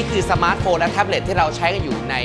นี่คือสมาร์ทโฟนและแท็บเล็ตที่เราใช้กันอยู่ใน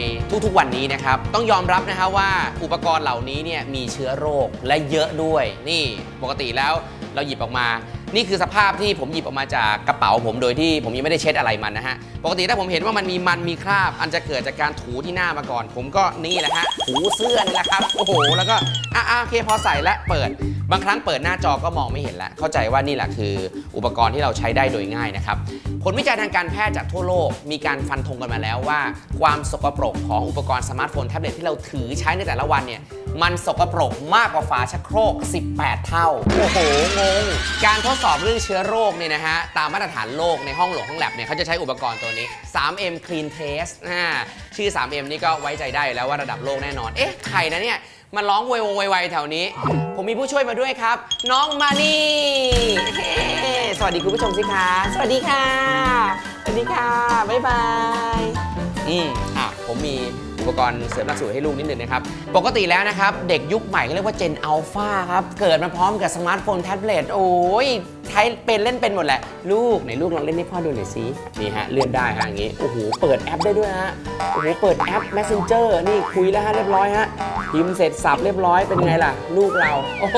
ทุกๆวันนี้นะครับ ต้องยอมรับนะฮะว่าอุปกรณ์เหล่านี้เนี่ยมีเชื้อโรคและเยอะด้วย นี่ปกติแล้วเราหยิบออกมา นี่คือสภาพที่ผมหยิบออกมาจากกระเป๋าผมโดยที่ผมยังไม่ได้เช็ดอะไรมันนะฮะ ปกติถ้าผมเห็นว่ามันมีมันมีคราบ อันจะเกิดจากการถูที่หน้ามาก่อน ผมก็นี่แหละฮะถูเสื้อนี่แหละครับโอ้โหแล้วก็อะโอเคพอใส่และเปิด บางครั้งเปิดหน้าจอก็มองไม่เห็นแล้วเข้าใจว่านี่แหละคือ อุปกรณ์ที่เราใช้ได้โดยง่ายนะครับผลวิจัยทางการแพทย์จากทั่วโลกมีการฟันธงกันมาแล้วว่า ความสกปรกของอุปกรณ์สมาร์ทโฟนแท็บเล็ตที่เราถือใช้ในแต่ละวันเนี่ย มันสกปรกมากกว่าฝาชักโครก 18 เท่า โอ้โห งง การทดสอบเรื่องเชื้อโรคเนี่ยนะฮะ ตามมาตรฐานโลกในห้องหลวงห้องแลบเนี่ยเขาจะใช้อุปกรณ์ตัวนี้ 3M Clean Test อ่าชื่อ 3M นี่ก็ไว้ใจได้อยู่แล้วว่าระดับโลกแน่นอน เอ๊ะ ใครนะเนี่ย มันร้องโวยวายไวๆแถวนี้ ผมมีผู้ช่วยมาด้วยครับ น้องมานี่เฮ้สวัสดีคุณผู้ชมสิคะสวัสดีค่ะ สวัสดีค่ะ บ๊ายบาย อืมอะผมมี อุปกรณ์เสริมหลักสูตรให้ลูกนิดหนึ่งนะครับ ปกติแล้วนะครับ เด็กยุคใหม่เขาเรียกว่า Gen Alpha ครับ เกิดมาพร้อมกับสมาร์ทโฟนแท็บเล็ตโอ้ยใช้เป็นเล่นเป็นหมดแหละ ลูกไหนลูกลองเล่นให้พ่อดูหน่อยสินี่ฮะเลื่อนได้ฮะอย่างงี้โอ้โหเปิดแอปได้ด้วยฮะโอ้โหเปิดแอป Messenger นี่คุยแล้วฮะเรียบร้อยฮะพิมพ์เสร็จสับเรียบร้อยเป็นไงล่ะ ลูกเรา โอ้โห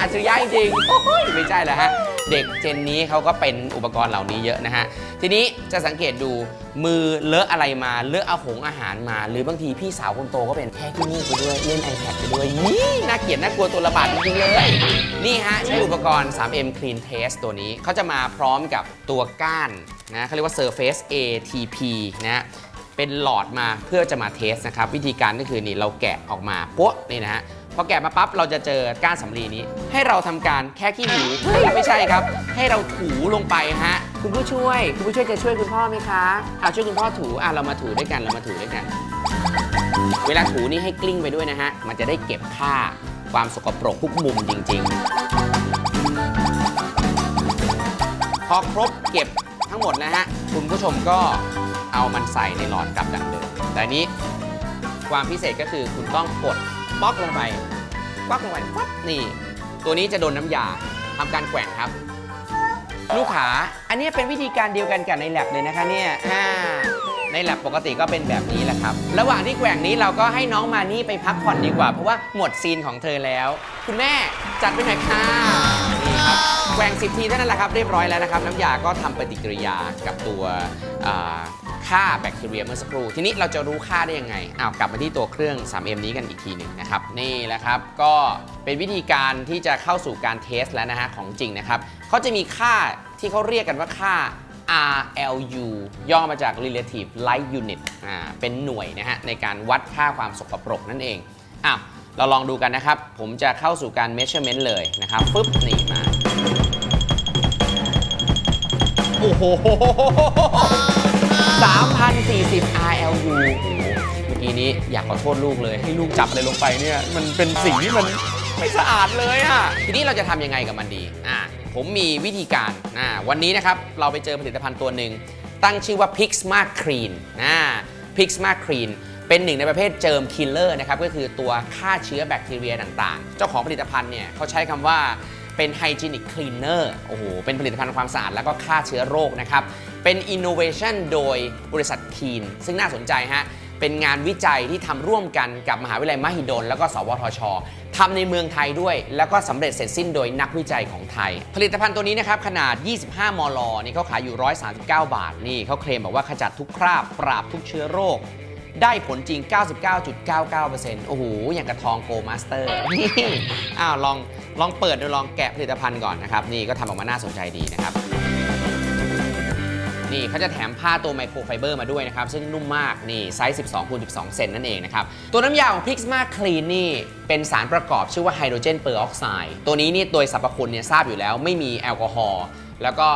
อัจฉริยะจริงๆโอ้ยไม่ใช่เหรอฮะ เด็กเจนนี้เขาก็เป็นอุปกรณ์เหล่านี้เยอะนะฮะ ทีนี้จะสังเกตดูมือเลอะอะไรมาเลอะอาหงอาหารมา หรือบางทีพี่สาวคนโตก็เป็นแค่ที่นี่ไปด้วยเล่น iPad ไปด้วยยี่น่าเกลียดน่ากลัวตัวระบาดจริงๆเลย นี่ฮะใช้อุปกรณ์ 3M Clean Test ตัวนี้เขาจะมาพร้อมกับตัวก้านนะเขาเรียกว่า Surface ATP นะเป็นหลอดมาเพื่อจะมาเทสนะครับ วิธีการก็คือนี่เราแกะออกมาปุ๊บนี่นะฮะ พอแกะมาปั๊บเราจะเจอก้านสำลีนี้ ให้เราทำการแค่ขี้หูเฮ้ยไม่ใช่ครับ ให้เราถูลงไปฮะคุณผู้ช่วย คุณผู้ช่วยจะช่วยคุณพ่อไหมคะเอาช่วยคุณพ่อถูอะเรามาถูด้วยกันเรามาถูด้วยกัน เวลาถูนี่ให้กลิ้งไปด้วยนะฮะมันจะได้เก็บค่าความสกปรกทุกมุมจริง ๆ พอครบเก็บทั้งหมดแล้วฮะคุณผู้ชมก็เอามันใส่ในหลอดกลับดังเดิมแต่อันนี้ความพิเศษก็คือคุณต้องกด ป๊อกลงไปป๊อกลงไปปั๊บนี่ ตัวนี้จะโดนน้ำยาทำการแกว่งครับ ลูกขาอันนี้เป็นวิธีการเดียวกันกับในแลบเลยนะคะเนี่ยอ่าในแลบปกติก็เป็นแบบนี้แหละครับ ระหว่างที่แกว่งนี้เราก็ให้น้องมานี่ไปพักผ่อนดีกว่า เพราะว่าหมดซีนของเธอแล้ว คุณแม่จัดไปหน่อยค่ะนี่ครับแกว่ง10ทีเท่านั้นแหละครับเรียบร้อยแล้วนะครับ น้ำยาก็ทำปฏิกิริยากับตัว อ่าค่าแบคทีเรียเมื่อสักครู่ ทีนี้เราจะรู้ค่าได้ยังไงอ้าวกลับมาที่ตัวเครื่อง 3M นี้กันอีกทีหนึ่งนะครับ นี่แหละครับ ก็เป็นวิธีการที่จะเข้าสู่การเทสแล้วนะฮะของจริงนะครับเขาจะมีค่าที่เขาเรียกกันว่าค่า RLU ย่อมาจาก Relative Light Unit อ่าเป็นหน่วยนะฮะในการวัดค่าความสกปรกนั่นเองอ้าวเราลองดูกันนะครับ ผมจะเข้าสู่การ measurement เลยนะครับฟึบนี่มา โอ้โห 3,040 RLU โอ้โหเมื่อกี้นี้อยากขอโทษลูกเลย ให้ลูกจับอะไรลงไปเนี่ย มันเป็นสิ่งที่มันไม่สะอาดเลยอะทีนี้เราจะทำยังไงกับมันดี อ่าผมมีวิธีการ อ่า วันนี้นะครับ เราไปเจอผลิตภัณฑ์ตัวหนึ่ง ตั้งชื่อว่า Pixma Clean อ่า Pixma Clean เป็นหนึ่งในประเภทเจิมคิลเลอร์นะครับ ก็คือตัวฆ่าเชื้อแบคทีเรียต่างๆ เจ้าของผลิตภัณฑ์เนี่ยเขาใช้คำว่า เป็น hygienic cleaner โอ้โห เป็นผลิตภัณฑ์ความสะอาดแล้วก็ฆ่าเชื้อโรคนะครับ เป็น innovation โดยบริษัทคีน ซึ่งน่าสนใจฮะ เป็นงานวิจัยที่ทำร่วมกันกับมหาวิทยาลัยมหิดล แล้วก็สวทชทำในเมืองไทยด้วย แล้วก็สำเร็จเสร็จสิ้นโดยนักวิจัยของไทย ผลิตภัณฑ์ตัวนี้นะครับ ขนาด 25 มล นี่เขาขายอยู่ 139 บาท นี่เขาเคลมบอกว่าขจัดทุกคราบ ปราบทุกเชื้อโรคได้ผลจริง 99.99%โอ้โห อย่างกระทองโกลมาสเตอร์ นี่ อ้าว ลอง ลองเปิดดูลองแกะผลิตภัณฑ์ก่อนนะครับ นี่ก็ทำออกมาน่าสนใจดีนะครับ นี่เขาจะแถมผ้าตัวไมโครไฟเบอร์มาด้วยนะครับ ซึ่งนุ่มมาก นี่ไซส์ 12คูณ12 เซนนั่นเองนะครับ ตัวน้ำยาของ Pixma Clean นี่เป็นสารประกอบชื่อว่าไฮโดรเจนเปอร์ออกไซด์ตัวนี้นี่โดยสรรพคุณเนี่ยทราบอยู่แล้วไม่มีแอลกอฮอล์แล้วก็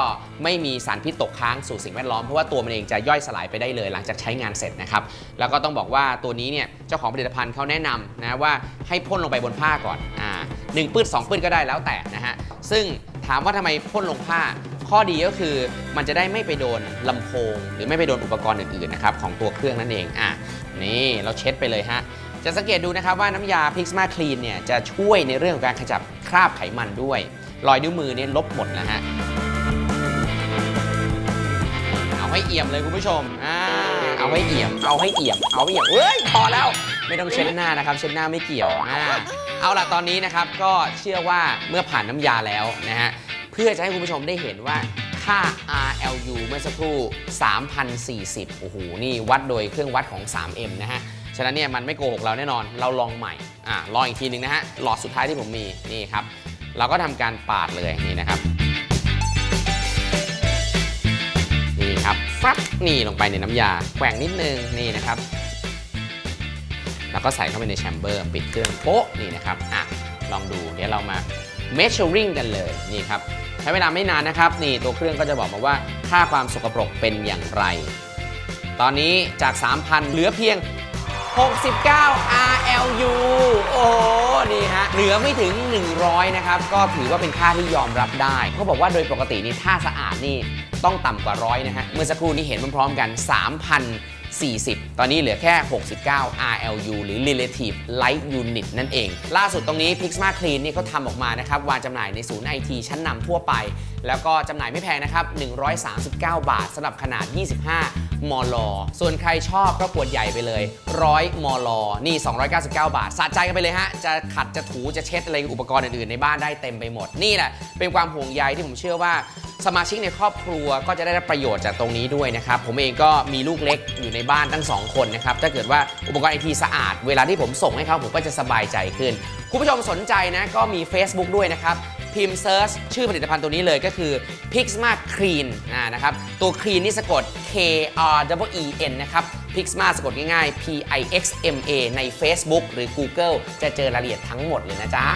ไม่มีสารพิษตกค้างสู่สิ่งแวดล้อมเพราะว่าตัวมันเองจะย่อยสลายไปได้เลยหลังจากใช้งานเสร็จนะครับ แล้วก็ต้องบอกว่าตัวนี้เนี่ยเจ้าของผลิตภัณฑ์เขาแนะนำนะว่าให้พ่นลงไปบนผ้าก่อนอ่า หนึ่งปื้ดสองปื้ดก็ได้แล้วแต่นะฮะ ซึ่งถามว่าทำไมพ่นลงผ้า ข้อดีก็คือมันจะได้ไม่ไปโดนลำโพง หรือไม่ไปโดนอุปกรณ์อื่นๆนะครับของตัวเครื่องนั่นเอง อะ นี่เราเช็ดไปเลยฮะ จะสังเกตดูนะครับว่าน้ำยา Pixma Clean เนี่ยจะช่วยในเรื่องของการขจัดคราบไขมันด้วย รอยนิ้วมือเนี่ยลบหมดนะฮะเอาให้เอี่ยมเลยคุณผู้ชม อ่า เอาให้เอี่ยม เอาให้เอี่ยม เอาให้เอี่ยม เฮ้ย พอแล้ว ไม่ต้องเช็ดหน้านะครับ เช็ดหน้าไม่เกี่ยว อ่า เอาล่ะตอนนี้นะครับก็เชื่อว่าเมื่อผ่านน้ำยาแล้วนะฮะเพื่อจะให้คุณผู้ชมได้เห็นว่าค่า RLU เมื่อสักครู่ 3,040 โอ้โห นี่วัดโดยเครื่องวัดของ 3M นะฮะ ฉะนั้นเนี่ยมันไม่โกหกเราแน่นอน เราลองใหม่ อ่าลองอีกทีหนึ่งนะฮะ หลอดสุดท้ายที่ผมมี นี่ครับ เราก็ทำการปาดเลยนี่นะครับ นี่ครับฟับนี่ลงไปในน้ำยา แกว่งนิดนึง นี่นะครับ แล้วก็ใส่เข้าไปในแชมเบอร์ปิดเครื่องโป๊ะนี่นะครับอะลองดูเดี๋ยวเรามา measuring กันเลยนี่ครับใช้เวลาไม่นานนะครับนี่ตัวเครื่องก็จะบอกมาว่าค่าความสกปรกเป็นอย่างไร ตอนนี้จาก 3,000 เหลือเพียง 69 RLU โอ้นี่ฮะเหลือไม่ถึง 100 นะครับ ก็ถือว่าเป็นค่าที่ยอมรับได้เขาบอกว่าโดยปกตินี่ถ้าสะอาดนี่ต้องต่ำกว่าร้อยนะฮะเมื่อสักครู่นี้เห็นพร้อมๆกัน 40 ตอนนี้เหลือแค่ 69 RLU หรือ Relative Light Unit นั่นเอง ล่าสุดตรงนี้ Pixma Clean นี่เขาทำออกมานะครับ วางจำหน่ายในศูนย์ไอทีชั้นนำทั่วไป แล้วก็จำหน่ายไม่แพงนะครับ 139 บาทสำหรับขนาด 25 มลส่วนใครชอบก็ขวดใหญ่ไปเลย 100 มลนี่ 299 บาทสะใจกันไปเลยฮะ จะขัดจะถูจะเช็ดอะไรอุปกรณ์อื่นๆในบ้านได้เต็มไปหมด นี่แหละเป็นความห่วงใยที่ผมเชื่อว่าสมาชิกในครอบครัวก็จะได้รับประโยชน์จากตรงนี้ด้วยนะครับ ผมเองก็มีลูกเล็กอยู่ในบ้านทั้งสองคนนะครับ ถ้าเกิดว่าอุปกรณ์ไอทีสะอาด เวลาที่ผมส่งให้เขาผมก็จะสบายใจขึ้น คุณผู้ชมสนใจนะก็มี Facebook ด้วยนะครับ พิมพ์เซิร์ชชื่อผลิตภัณฑ์ตัวนี้เลยก็คือ Pixma Clean อ่านะครับ ตัว Clean นี่สะกด K R W E N นะครับ Pixma สะกดง่ายๆ P I X M A ใน Facebook หรือ Google จะเจอรายละเอียดทั้งหมดเลยนะจ๊ะ